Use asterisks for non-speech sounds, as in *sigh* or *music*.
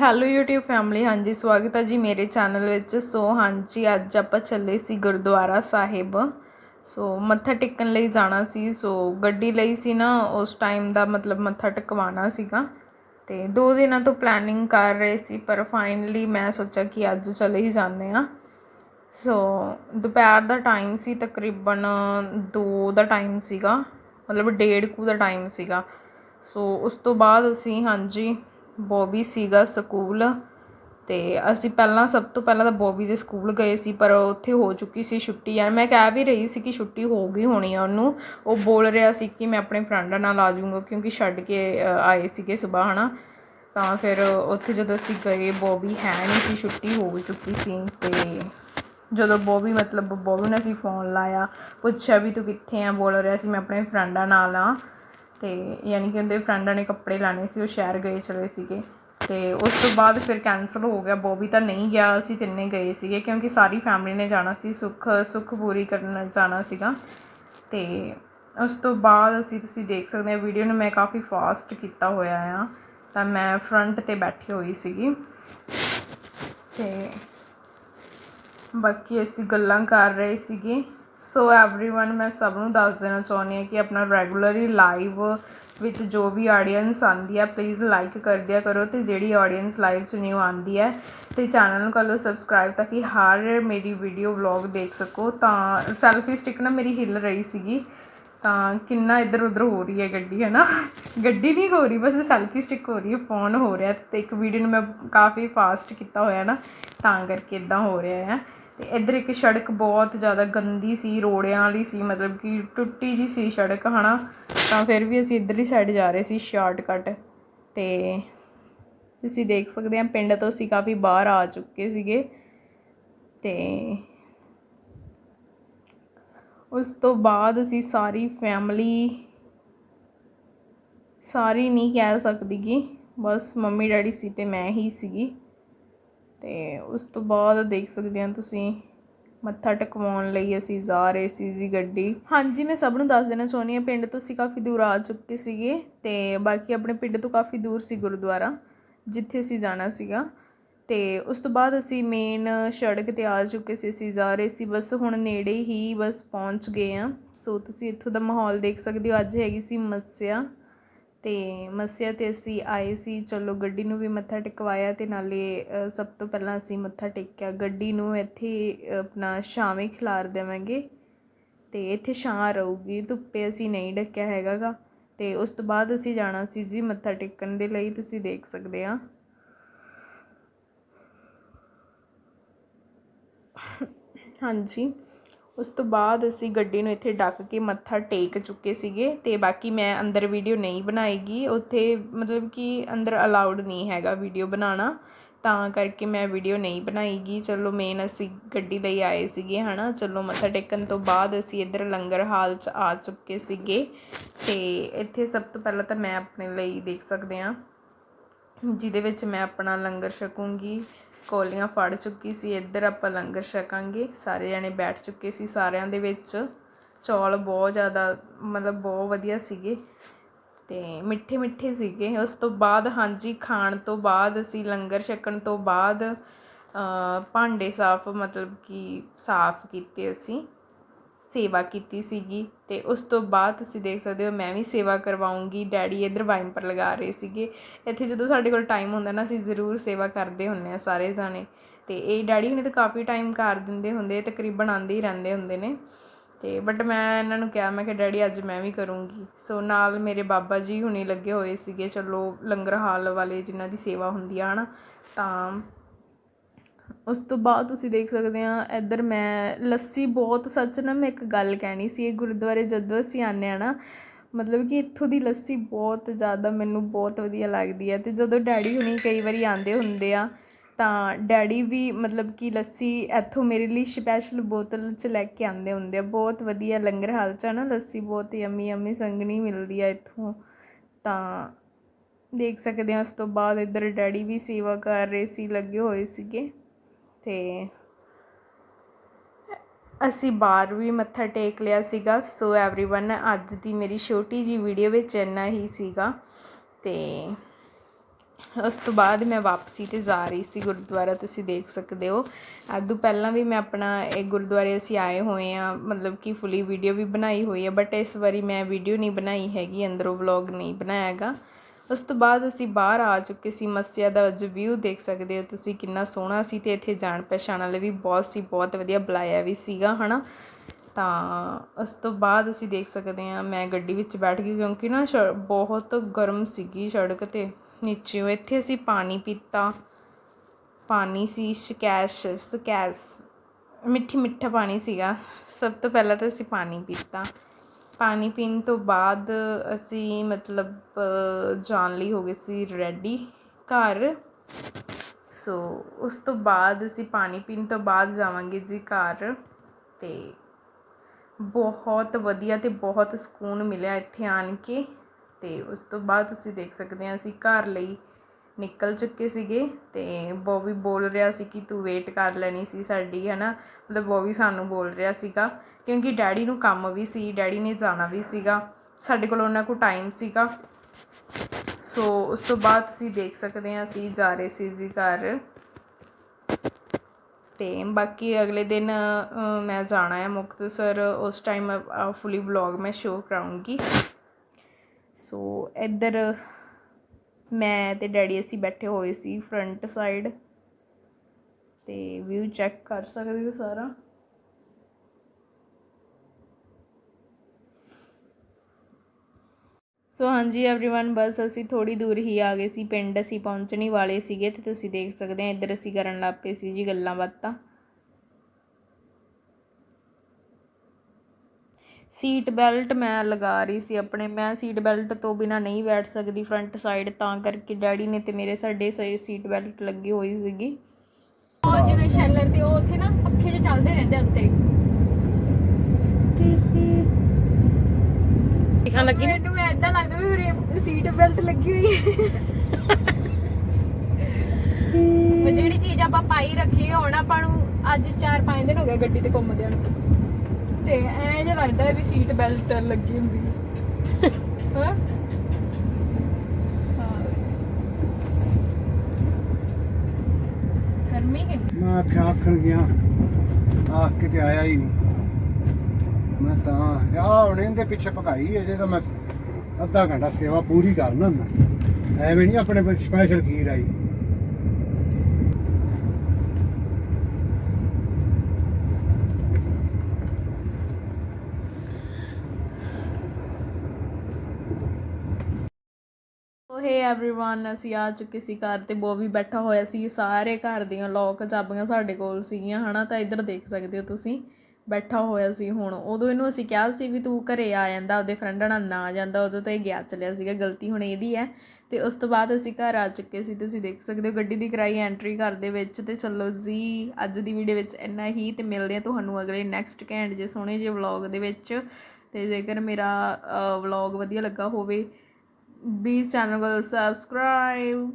Hello YouTube family, ਹਾਂਜੀ, ਸਵਾਗਤ ਹੈ ਜੀ ਮੇਰੇ ਚੈਨਲ ਵਿੱਚ। ਸੋ ਹਾਂਜੀ, ਅੱਜ ਆਪਾਂ ਚੱਲੇ ਸੀ ਗੁਰਦੁਆਰਾ ਸਾਹਿਬ। ਸੋ ਮੱਥਾ ਟੇਕਣ ਲਈ ਜਾਣਾ ਸੀ, ਸੋ ਗੱਡੀ ਲਈ ਸੀ ਨਾ, ਉਸ ਟਾਈਮ ਦਾ ਮਤਲਬ ਮੱਥਾ ਟਿਕਵਾਉਣਾ ਸੀਗਾ। ਤੇ ਦੋ ਦਿਨਾਂ ਤੋਂ ਪਲੈਨਿੰਗ ਕਰ ਰਹੇ ਸੀ, ਪਰ ਫਾਈਨਲੀ ਮੈਂ ਸੋਚਿਆ ਕਿ ਅੱਜ ਚਲੇ ਹੀ ਜਾਂਦੇ ਆ ਸੋ ਦੁਪਹਿਰ ਦਾ ਟਾਈਮ ਸੀ, ਤਕਰੀਬਨ 2 ਦਾ ਟਾਈਮ ਸੀਗਾ, ਮਤਲਬ ਡੇਢ ਕੁ ਦਾ ਟਾਈਮ ਸੀਗਾ। ਸੋ ਉਸ ਤੋਂ ਬਾਅਦ ਅਸੀਂ, ਹਾਂਜੀ ਬੋਬੀ ਸੀਗਾ ਸਕੂਲ ਅਤੇ ਅਸੀਂ ਪਹਿਲਾਂ ਸਭ ਤੋਂ ਪਹਿਲਾਂ ਤਾਂ ਬੋਬੀ ਦੇ ਸਕੂਲ ਗਏ ਸੀ, ਪਰ ਉੱਥੇ ਹੋ ਚੁੱਕੀ ਸੀ ਛੁੱਟੀ ਯਾਰ। ਮੈਂ ਕਹਿ ਵੀ ਰਹੀ ਸੀ ਕਿ ਛੁੱਟੀ ਹੋ ਗਈ ਹੋਣੀ ਆ ਉਹਨੂੰ। ਉਹ ਬੋਲ ਰਿਹਾ ਸੀ ਕਿ ਮੈਂ ਆਪਣੇ ਫਰੈਂਡਾਂ ਨਾਲ ਆ ਜਾਊਂਗਾ ਕਿਉਂਕਿ ਛੱਡ ਕੇ ਆਏ ਸੀਗੇ ਸੁਬਾਹ ਹੈ ਨਾ ਤਾਂ ਫਿਰ ਉੱਥੇ ਜਦੋਂ ਅਸੀਂ ਗਏ, ਬੋਬੀ ਹੈ ਨਹੀਂ ਸੀ, ਛੁੱਟੀ ਹੋ ਚੁੱਕੀ ਸੀ ਅਤੇ ਜਦੋਂ ਬੋਬੀ, ਮਤਲਬ ਬੋਬੀ ਨੇ ਅਸੀਂ ਫੋਨ ਲਾਇਆ, ਪੁੱਛਿਆ ਵੀ ਤੂੰ ਕਿੱਥੇ ਆ, ਬੋਲ ਰਿਹਾ ਸੀ ਮੈਂ ਆਪਣੇ ਫਰੈਂਡਾਂ ਨਾਲ ਆ। ਅਤੇ ਯਾਨੀ ਕਿ ਉਹਦੇ ਫਰੈਂਡਾਂ ਨੇ ਕੱਪੜੇ ਲੈਣੇ ਸੀ, ਉਹ ਸ਼ਹਿਰ ਗਏ ਚਲੇ ਸੀਗੇ। ਅਤੇ ਉਸ ਤੋਂ ਬਾਅਦ ਫਿਰ ਕੈਂਸਲ ਹੋ ਗਿਆ। ਬੋਬੀ ਤਾਂ ਨਹੀਂ ਗਿਆ, ਅਸੀਂ ਤਿੰਨੇ ਗਏ ਸੀਗੇ ਕਿਉਂਕਿ ਸਾਰੀ ਫੈਮਿਲੀ ਨੇ ਜਾਣਾ ਸੀ, ਸੁੱਖ ਸੁੱਖ ਪੂਰੀ ਕਰਨ ਜਾਣਾ ਸੀਗਾ। ਅਤੇ ਉਸ ਤੋਂ ਬਾਅਦ ਅਸੀਂ, ਤੁਸੀਂ ਦੇਖ ਸਕਦੇ ਹੋ ਵੀਡੀਓ ਨੂੰ ਮੈਂ ਕਾਫੀ ਫਾਸਟ ਕੀਤਾ ਹੋਇਆ ਆ। ਤਾਂ ਮੈਂ ਫਰੰਟ ਤੇ ਬੈਠੀ ਹੋਈ ਸੀਗੀ। ਤੇ ਬਾਕੀ ਅਸੀਂ ਗੱਲਾਂ ਕਰ ਰਹੇ ਸੀਗੇ। ਸੋ ਐਵਰੀਵਨ ਮੈਂ ਸਭ ਨੂੰ ਦੱਸ ਦੇਣਾ ਚਾਹੁੰਦੀ ਹਾਂ ਕਿ ਆਪਣਾ ਰੈਗੂਲਰਲੀ ਲਾਈਵ ਵਿੱਚ ਜੋ ਵੀ ਆਡੀਅੰਸ ਆਉਂਦੀ ਹੈ ਪਲੀਜ਼ ਲਾਈਕ ਕਰ ਦਿਆ ਕਰੋ ਅਤੇ ਜਿਹੜੀ ਆਡੀਅੰਸ ਲਾਈਵ 'ਚ ਨਿਊ ਆਉਂਦੀ ਹੈ ਅਤੇ ਚੈਨਲ ਨੂੰ ਕਰ ਲਓ ਸਬਸਕ੍ਰਾਈਬ ਤਾਂ ਕਿ ਹਰ ਮੇਰੀ ਵੀਡੀਓ ਵਲੌਗ ਦੇਖ ਸਕੋ। ਤਾਂ ਸੈਲਫੀ ਸਟਿਕ ਨਾ ਮੇਰੀ ਹਿੱਲ ਰਹੀ ਸੀਗੀ, ਤਾਂ ਕਿੰਨਾ ਇੱਧਰ ਉੱਧਰ ਹੋ ਰਹੀ ਹੈ ਗੱਡੀ ਹੈ ਨਾ ਗੱਡੀ ਨਹੀਂ ਹੋ ਰਹੀ, ਬਸ ਸੈਲਫੀ ਸਟਿਕ ਹੋ ਰਹੀ ਹੈ ਫੋਨ ਹੋ ਰਿਹਾ ਤੇ ਇੱਕ ਵੀਡੀਓ ਨੂੰ ਮੈਂ ਕਾਫੀ ਫਾਸਟ ਕੀਤਾ ਹੋਇਆ ਨਾ, ਤਾਂ ਕਰਕੇ ਇਦਾਂ ਹੋ ਰਿਹਾ ਹੈ। ਅਤੇ ਇੱਧਰ ਇੱਕ ਸੜਕ ਬਹੁਤ ਜ਼ਿਆਦਾ ਗੰਦੀ ਸੀ, ਰੋੜਿਆਂ ਵਾਲੀ ਸੀ, ਮਤਲਬ ਕਿ ਟੁੱਟੀ ਜਿਹੀ ਸੀ ਸੜਕ ਹੈ ਨਾ ਤਾਂ ਫਿਰ ਵੀ ਅਸੀਂ ਇੱਧਰਲੀ ਸਾਈਡ ਜਾ ਰਹੇ ਸੀ ਸ਼ਾਰਟਕਟ ਅਤੇ ਤੁਸੀਂ ਦੇਖ ਸਕਦੇ ਆ, ਪਿੰਡ ਤੋਂ ਅਸੀਂ ਕਾਫੀ ਬਾਹਰ ਆ ਚੁੱਕੇ ਸੀਗੇ ਅਤੇ ਉਸ ਤੋਂ ਬਾਅਦ ਅਸੀਂ ਸਾਰੀ ਫੈਮਿਲੀ ਸਾਰੀ ਨਹੀਂ ਕਹਿ ਸਕਦੀ ਕਿ ਬਸ ਮੰਮੀ ਡੈਡੀ ਸੀ ਤੇ ਮੈਂ ਹੀ ਸੀਗੀ। ਤੇ ਉਸ ਤੋਂ ਬਾਅਦ ਦੇਖ ਸਕਦੇ ਆ ਤੁਸੀਂ ਮੱਥਾ ਟਕਵਾਉਣ ਲਈ ਅਸੀਂ ਜਾ ਰਹੇ ਸੀ ਜੀ ਗੱਡੀ। ਹਾਂਜੀ, ਮੈਂ ਸਭ ਨੂੰ ਦੱਸ ਦੇਣਾ ਚਾਹੁੰਦੀ ਹਾਂ, ਪਿੰਡ ਤੋਂ ਅਸੀਂ ਕਾਫੀ ਦੂਰ ਆ ਚੁੱਕੇ ਸੀਗੇ ਤੇ ਬਾਕੀ ਆਪਣੇ ਪਿੰਡ ਤੋਂ ਕਾਫੀ ਦੂਰ ਸੀ ਗੁਰਦੁਆਰਾ, ਜਿੱਥੇ ਅਸੀਂ ਜਾਣਾ ਸੀਗਾ। ਤੇ ਉਸ ਤੋਂ ਬਾਅਦ ਅਸੀਂ ਮੇਨ ਸੜਕ ਤੇ ਆ ਚੁੱਕੇ ਸੀ, ਅਸੀਂ ਜਾ ਰਹੇ ਸੀ, ਬਸ ਹੁਣ ਨੇੜੇ ਹੀ ਬਸ ਪਹੁੰਚ ਗਏ ਆ ਸੋ ਤੁਸੀਂ ਇੱਥੋਂ ਦਾ ਮਾਹੌਲ ਦੇਖ ਸਕਦੇ ਹੋ, ਅੱਜ ਹੈਗੀ ਸੀ ਮੱਸਿਆ। ਅਤੇ ਮੱਸਿਆ ਤੇ ਅਸੀਂ ਆਏ ਸੀ, ਚਲੋ ਗੱਡੀ ਨੂੰ ਵੀ ਮੱਥਾ ਟੇਕਵਾਇਆ ਅਤੇ ਨਾਲੇ ਸਭ ਤੋਂ ਪਹਿਲਾਂ ਅਸੀਂ ਮੱਥਾ ਟੇਕਿਆ। ਗੱਡੀ ਨੂੰ ਇੱਥੇ ਆਪਣਾ ਛਾਵੇਂ ਖਿਲਾਰ ਦੇਵਾਂਗੇ। ਅਤੇ ਇੱਥੇ ਛਾਂ ਰਹੂਗੀ, ਧੁੱਪੇ ਅਸੀਂ ਨਹੀਂ ਢੱਕਿਆ ਹੈਗਾਗਾ। ਅਤੇ ਉਸ ਤੋਂ ਬਾਅਦ ਅਸੀਂ ਜਾਣਾ ਸੀ ਜੀ ਮੱਥਾ ਟੇਕਣ ਦੇ ਲਈ, ਤੁਸੀਂ ਦੇਖ ਸਕਦੇ ਆ। ਹਾਂਜੀ। ਉਸ ਤੋਂ ਬਾਅਦ ਅਸੀਂ ਗੱਡੀ ਨੂੰ ਇੱਥੇ ਡੱਕ ਕੇ ਮੱਥਾ ਟੇਕ ਚੁੱਕੇ ਸੀਗੇ ਅਤੇ ਬਾਕੀ ਮੈਂ ਅੰਦਰ ਵੀਡੀਓ ਨਹੀਂ ਬਣਾਏਗੀ। ਉੱਥੇ ਮਤਲਬ ਕਿ ਅੰਦਰ ਅਲਾਊਡ ਨਹੀਂ ਹੈਗਾ ਵੀਡੀਓ ਬਣਾਉਣਾ, ਤਾਂ ਕਰਕੇ ਮੈਂ ਵੀਡੀਓ ਨਹੀਂ ਬਣਾਏਗੀ। ਚਲੋ ਮੇਨ ਅਸੀਂ ਗੱਡੀ ਲਈ ਆਏ ਸੀਗੇ, ਹਨਾ? ਚਲੋ ਮੱਥਾ ਟੇਕਣ ਤੋਂ ਬਾਅਦ ਅਸੀਂ ਇੱਧਰ ਲੰਗਰ ਹਾਲ 'ਚ ਆ ਚੁੱਕੇ ਸੀਗੇ ਤੇ ਇੱਥੇ ਸਭ ਤੋਂ ਪਹਿਲਾਂ ਤਾਂ ਮੈਂ ਆਪਣੇ ਲਈ ਦੇਖ ਸਕਦੇ ਆ ਜਿਹਦੇ ਵਿੱਚ ਮੈਂ ਆਪਣਾ ਲੰਗਰ ਛਕੂੰਗੀ। ਕੋਲੀਆਂ ਫੜ ਚੁੱਕੀ ਸੀ, ਇੱਧਰ ਆਪਾਂ ਲੰਗਰ ਛਕਾਂਗੇ। ਸਾਰੇ ਜਣੇ ਬੈਠ ਚੁੱਕੇ ਸੀ ਸਾਰਿਆਂ ਦੇ ਵਿੱਚ। ਚੌਲ ਬਹੁਤ ਜ਼ਿਆਦਾ, ਮਤਲਬ ਬਹੁਤ ਵਧੀਆ ਸੀਗੇ ਤੇ ਮਿੱਠੇ ਮਿੱਠੇ ਸੀਗੇ। ਉਸ ਤੋਂ ਬਾਅਦ ਹਾਂਜੀ, ਖਾਣ ਤੋਂ ਬਾਅਦ ਅਸੀਂ ਲੰਗਰ ਛਕਣ ਤੋਂ ਬਾਅਦ ਭਾਂਡੇ ਸਾਫ਼, ਮਤਲਬ ਕਿ ਸਾਫ਼ ਕੀਤੇ ਅਸੀਂ। ਸੇਵਾ ਕੀਤੀ ਸੀਗੀ ਅਤੇ ਉਸ ਤੋਂ ਬਾਅਦ ਤੁਸੀਂ ਦੇਖ ਸਕਦੇ ਹੋ ਮੈਂ ਵੀ ਸੇਵਾ ਕਰਵਾਉਂਗੀ, ਡੈਡੀ ਇੱਧਰ ਵਾਈਪਰ ਲਗਾ ਰਹੇ ਸੀਗੇ। ਇੱਥੇ ਜਦੋਂ ਸਾਡੇ ਕੋਲ ਟਾਈਮ ਹੁੰਦਾ ਨਾ, ਅਸੀਂ ਜ਼ਰੂਰ ਸੇਵਾ ਕਰਦੇ ਹੁੰਨੇ ਆ ਸਾਰੇ ਜਾਣੇ। ਅਤੇ ਇਹ ਡੈਡੀ ਹੁਣੇ ਤਾਂ ਕਾਫੀ ਟਾਈਮ ਕਰ ਦਿੰਦੇ ਹੁੰਦੇ ਤਕਰੀਬਨ ਆਂਦੇ ਹੀ ਰਹਿੰਦੇ ਹੁੰਦੇ ਨੇ। ਤੇ ਬਟ ਮੈਂ ਇਹਨਾਂ ਨੂੰ ਕਿਹਾ, ਮੈਂ ਕਿ ਡੈਡੀ, ਅੱਜ ਮੈਂ ਵੀ ਕਰੂੰਗੀ। ਸੋ ਨਾਲ ਮੇਰੇ ਬਾਬਾ ਜੀ ਹੁਣੇ ਲੱਗੇ ਹੋਏ ਸੀਗੇ, ਚਲੋ, ਲੰਗਰ ਹਾਲ ਵਾਲੇ ਜਿਨ੍ਹਾਂ ਦੀ ਸੇਵਾ ਹੁੰਦੀ ਆ, ਹਨਾ? ਤਾਂ ਉਸ ਤੋਂ ਬਾਅਦ ਤੁਸੀਂ ਦੇਖ ਸਕਦੇ ਆ ਇੱਧਰ ਮੈਂ ਲੱਸੀ ਬਹੁਤ ਸੱਚ ਨਾ ਮੈਂ ਇੱਕ ਗੱਲ ਕਹਿਣੀ ਸੀ, ਇਹ ਗੁਰਦੁਆਰੇ ਜਦੋਂ ਅਸੀਂ ਆਨੇ ਆ ਨਾ, ਮਤਲਬ ਕਿ ਇੱਥੋਂ ਦੀ ਲੱਸੀ ਬਹੁਤ ਜ਼ਿਆਦਾ ਮੈਨੂੰ ਬਹੁਤ ਵਧੀਆ ਲੱਗਦੀ ਹੈ ਤੇ ਜਦੋਂ ਡੈਡੀ ਹੁਣੀ ਕਈ ਵਾਰੀ ਆਂਦੇ ਹੁੰਦੇ ਆ, ਤਾਂ ਡੈਡੀ ਵੀ ਮਤਲਬ ਕਿ ਲੱਸੀ ਇੱਥੋਂ ਮੇਰੇ ਲਈ ਸਪੈਸ਼ਲ ਬੋਤਲ 'ਚ ਲੈ ਕੇ ਆਂਦੇ ਹੁੰਦੇ ਆ, ਬਹੁਤ ਵਧੀਆ ਲੰਗਰ ਹਾਲ 'ਚ ਆ ਨਾ, ਲੱਸੀ ਬਹੁਤ ਯਮੀ ਯਮੀ ਸੰਗਣੀ ਮਿਲਦੀ ਆ ਇੱਥੋਂ, ਤਾਂ ਦੇਖ ਸਕਦੇ ਆ ਉਸ ਤੋਂ ਬਾਅਦ ਇੱਧਰ ਡੈਡੀ ਵੀ ਸੇਵਾ ਕਰ ਰਹੇ ਸੀ, ਲੱਗੇ ਹੋਏ ਸੀਗੇ। ਅਤੇ ਅਸੀਂ ਬਾਹਰ ਵੀ ਮੱਥਾ ਟੇਕ ਲਿਆ ਸੀਗਾ। ਸੋ ਐਵਰੀਵਨ ਅੱਜ ਦੀ ਮੇਰੀ ਛੋਟੀ ਜਿਹੀ ਵੀਡੀਓ ਵਿੱਚ ਇੰਨਾ ਹੀ ਸੀਗਾ। ਅਤੇ ਉਸ ਤੋਂ ਬਾਅਦ ਮੈਂ ਵਾਪਸੀ ਤੇ ਜਾ ਰਹੀ ਸੀ ਗੁਰਦੁਆਰਾ, ਤੁਸੀਂ ਦੇਖ ਸਕਦੇ ਹੋ। ਤੋਂ ਪਹਿਲਾਂ ਵੀ ਮੈਂ ਆਪਣਾ ਇਹ ਗੁਰਦੁਆਰੇ ਅਸੀਂ ਆਏ ਹੋਏ ਆ ਮਤਲਬ ਕਿ ਫੁੱਲੀ ਵੀਡੀਓ ਵੀ ਬਣਾਈ ਹੋਈ ਹੈ ਬਟ ਇਸ ਵਾਰੀ ਮੈਂ ਵੀਡੀਓ ਨਹੀਂ ਬਣਾਈ ਹੈਗੀ, ਅੰਦਰੋਂ ਵਲੌਗ ਨਹੀਂ ਬਣਾਇਆਗਾ ਉਸ ਤੋਂ ਬਾਅਦ ਅਸੀਂ ਬਾਹਰ ਆ ਚੁੱਕੇ ਸੀ, ਮੱਸਿਆ ਦਾ ਅੱਜ ਵਿਊ ਦੇਖ ਸਕਦੇ ਹੋ ਤੁਸੀਂ ਕਿੰਨਾ ਸੋਹਣਾ ਸੀ ਅਤੇ ਇੱਥੇ ਜਾਣ ਪਛਾਣ ਵਾਲੇ ਵੀ ਬਹੁਤ ਸੀ, ਬਹੁਤ ਵਧੀਆ ਬੁਲਾਇਆ ਵੀ ਸੀਗਾ, ਹਨਾ? ਤਾਂ ਉਸ ਤੋਂ ਬਾਅਦ ਅਸੀਂ ਦੇਖ ਸਕਦੇ ਹਾਂ, ਮੈਂ ਗੱਡੀ ਵਿੱਚ ਬੈਠ ਗਈ ਕਿਉਂਕਿ ਨਾ ਸ਼ ਬਹੁਤ ਗਰਮ ਸੀਗੀ ਸੜਕ ਤੇ। ਨੀਚੇ ਇੱਥੇ ਅਸੀਂ ਪਾਣੀ ਪੀਤਾ। ਪਾਣੀ ਸੀ ਸ਼ਕੈਸ਼ ਸਕੈਸ ਮਿੱਠੀ ਮਿੱਠਾ ਪਾਣੀ ਸੀਗਾ। ਸਭ ਤੋਂ ਪਹਿਲਾਂ ਤਾਂ ਅਸੀਂ ਪਾਣੀ ਪੀਤਾ। ਪਾਣੀ ਪੀਣ ਤੋਂ ਬਾਅਦ ਅਸੀਂ ਮਤਲਬ ਜਾਣ ਲਈ ਹੋ ਗਏ ਸੀ ਰੈਡੀ ਘਰ। ਸੋ ਉਸ ਤੋਂ ਬਾਅਦ ਅਸੀਂ ਪਾਣੀ ਪੀਣ ਤੋਂ ਬਾਅਦ ਜਾਵਾਂਗੇ ਜੀ ਘਰ ਅਤੇ ਬਹੁਤ ਵਧੀਆ ਅਤੇ ਬਹੁਤ ਸਕੂਨ ਮਿਲਿਆ ਇੱਥੇ ਆਣ ਕੇ ਅਤੇ ਉਸ ਤੋਂ ਬਾਅਦ ਤੁਸੀਂ ਦੇਖ ਸਕਦੇ ਹਾਂ ਅਸੀਂ ਘਰ ਲਈ ਨਿਕਲ ਚੁੱਕੇ ਸੀਗੇ ਅਤੇ ਬੋਬੀ ਬੋਲ ਰਿਹਾ ਸੀ ਕਿ ਤੂੰ ਵੇਟ ਕਰ ਲੈਣੀ ਸੀ ਸਾਡੀ ਹੈ ਨਾ ਮਤਲਬ ਬੋਬੀ ਸਾਨੂੰ ਬੋਲ ਰਿਹਾ ਸੀਗਾ, ਕਿਉਂਕਿ ਡੈਡੀ ਨੂੰ ਕੰਮ ਵੀ ਸੀ, ਡੈਡੀ ਨੇ ਜਾਣਾ ਵੀ ਸੀਗਾ, ਸਾਡੇ ਕੋਲ ਉਹਨਾਂ ਕੋਲ ਟਾਈਮ ਸੀਗਾ। ਸੋ ਉਸ ਤੋਂ ਬਾਅਦ ਤੁਸੀਂ ਦੇਖ ਸਕਦੇ ਆ ਅਸੀਂ ਜਾ ਰਹੇ ਸੀ ਜੀ ਘਰ। ਤੇ ਬਾਕੀ ਅਗਲੇ ਦਿਨ ਮੈਂ ਜਾਣਾ ਹੈ ਮੁਕਤਸਰ ਉਸ ਟਾਈਮ ਫੁੱਲੀ ਵਲੌਗ ਮੈਂ ਸ਼ੋਅ ਕਰਾਉਂਗੀ। ਸੋ ਇੱਧਰ ਮੈਂ ਤੇ ਡੈਡੀ ਅਸੀਂ ਬੈਠੇ ਹੋਏ ਸੀ ਫਰੰਟ ਸਾਈਡ ਤੇ ਵਿਊ ਚੈੱਕ ਕਰ ਸਕਦੇ ਹੋ ਸਾਰਾ ਸੋ ਹਾਂਜੀ एवरीवन ਬਸ ਅਸੀਂ ਥੋੜੀ ਦੂਰ ਹੀ ਆ ਗਏ ਸੀ ਪਿੰਡ ਅਸੀਂ ਪਹੁੰਚਣ ਹੀ ਵਾਲੇ ਸੀਗੇ ਤੇ ਤੁਸੀਂ ਦੇਖ ਸਕਦੇ ਆ ਇੱਧਰ ਅਸੀਂ ਕਰਨ ਲੱਗ ਪਏ ਸੀ ਜੀ ਗੱਲਾਂ ਬਾਤਾਂ ਸੀਟ ਬੈਲਟ ਮੈਂ ਲਗਾ ਰਹੀ ਸੀ ਆਪਣੇ। ਮੈਂ ਸੀਟ ਬੈਲਟ ਤੋਂ ਬਿਨਾ ਨਹੀਂ ਬੈਠ ਸਕਦੀ ਫਰੰਟ ਸਾਈਡ ਤਾਂ ਕਰਕੇ ਡੈਡੀ ਨੇ ਤੇ ਮੇਰੇ ਸਾਡੇ ਸਹੀ ਸੀਟ ਬੈਲਟ ਲੱਗੀ ਹੋਈ ਸੀਗੀ। ਉਹ ਜਿਵੇਂ ਸ਼ੈਲਰ ਤੇ ਉਹ ਉੱਥੇ ਨਾ ਪੱਖੇ ਜਿਹਾ ਚੱਲਦੇ ਰਹਿੰਦੇ ਉੱਤੇ। ਦਿਖਣ ਲੱਗੀ ਮੈਨੂੰ ਐਦਾਂ ਲੱਗਦਾ ਵੀ ਮੇਰੇ ਸੀਟ ਬੈਲਟ ਲੱਗੀ ਹੋਈ ਹੈ। ਮੈਂ ਜਿਹੜੀ ਚੀਜ਼ ਆਪਾਂ ਪਾਈ ਰੱਖੀ ਹੁਣ ਆਪਾਂ ਨੂੰ ਅੱਜ 4-5 ਦਿਨ ਹੋ ਗਏ ਗੱਡੀ ਤੇ ਘੁੰਮਦਿਆਂ ਨੂੰ। ਤੇ ਐਂ ਜਿਹਾ ਲੱਗਦਾ ਹੈ ਵੀ ਸੀਟ ਬੈਲਟ ਲੱਗੀ ਹੁੰਦੀ। *laughs* ਹੈ? ਹਾਂ। ਗਰਮੀ ਕਿੰਨੀ ਮੈਂ ਆਖਿਆ ਆਖਣ ਗਿਆ ਆਖ ਕੇ ਤੇ ਆਇਆ ਹੀ ਨਹੀਂ। ਮੈਂ ਤਾਂ ਆ ਹੁਣ ਇਹਦੇ ਪਿੱਛੇ ਭਗਾਈ ਅਜੇ ਤਾਂ ਮੈਂ ਅੱਧਾ ਘੰਟਾ ਸੇਵਾ ਪੂਰੀ ਕਰਨਾ ਹੁੰਦਾ। ਐਵੇਂ ਨਹੀਂ ਆਪਣੇ ਸਪੈਸ਼ਲ ਖੀਰ ਆਈ। एवरीवन ਅਸੀਂ ਆ ਚੁੱਕੇ ਸੀ ਘਰ ਤੇ ਬੋ ਵੀ ਬੈਠਾ ਹੋਇਆ ਸੀ ਸਾਰੇ ਘਰ ਦੀਆਂ ਲੋਕ ਚਾਬੀਆਂ ਸਾਡੇ ਕੋਲ ਸੀਗੀਆਂ ਹਨਾ ਤਾਂ ਇੱਧਰ ਦੇਖ ਸਕਦੇ ਹੋ ਤੁਸੀਂ ਬੈਠਾ ਹੋਇਆ ਸੀ ਹੁਣ ਉਦੋਂ ਇਹਨੂੰ ਅਸੀਂ ਕਿਹਾ ਸੀ ਵੀ ਤੂੰ ਘਰੇ ਆ ਜਾਂਦਾ ਉਹਦੇ ਫਰੈਂਡ ਨਾਲ ਨਾ ਜਾਂਦਾ ਉਦੋਂ ਤਾਂ ਇਹ ਗਿਆ ਚਲਿਆ ਸੀਗਾ ਗਲਤੀ ਹੁਣ ਇਹਦੀ ਹੈ ਤੇ ਉਸ ਤੋਂ ਬਾਅਦ ਅਸੀਂ ਘਰ ਆ ਚੁੱਕੇ ਸੀ ਤੁਸੀਂ ਦੇਖ ਸਕਦੇ ਹੋ ਗੱਡੀ ਦੀ ਕਰਾਈ ਐਂਟਰੀ ਘਰ ਦੇ ਵਿੱਚ ਤੇ ਚਲੋ ਜੀ ਅੱਜ ਦੀ ਵੀਡੀਓ ਵਿੱਚ ਇੰਨਾ ਹੀ ਤੇ ਮਿਲਦੇ ਆ ਤੁਹਾਨੂੰ ਅਗਲੇ ਨੈਕਸਟ ਘੈਂਟ ਜੇ ਸੋਹਣੇ ਜਿਹੇ ਵਲੌਗ ਦੇ ਵਿੱਚ ਤੇ ਜੇਕਰ ਮੇਰਾ ਵਲੌਗ ਵਧੀਆ ਲੱਗਾ ਹੋਵੇ be channel subscribe.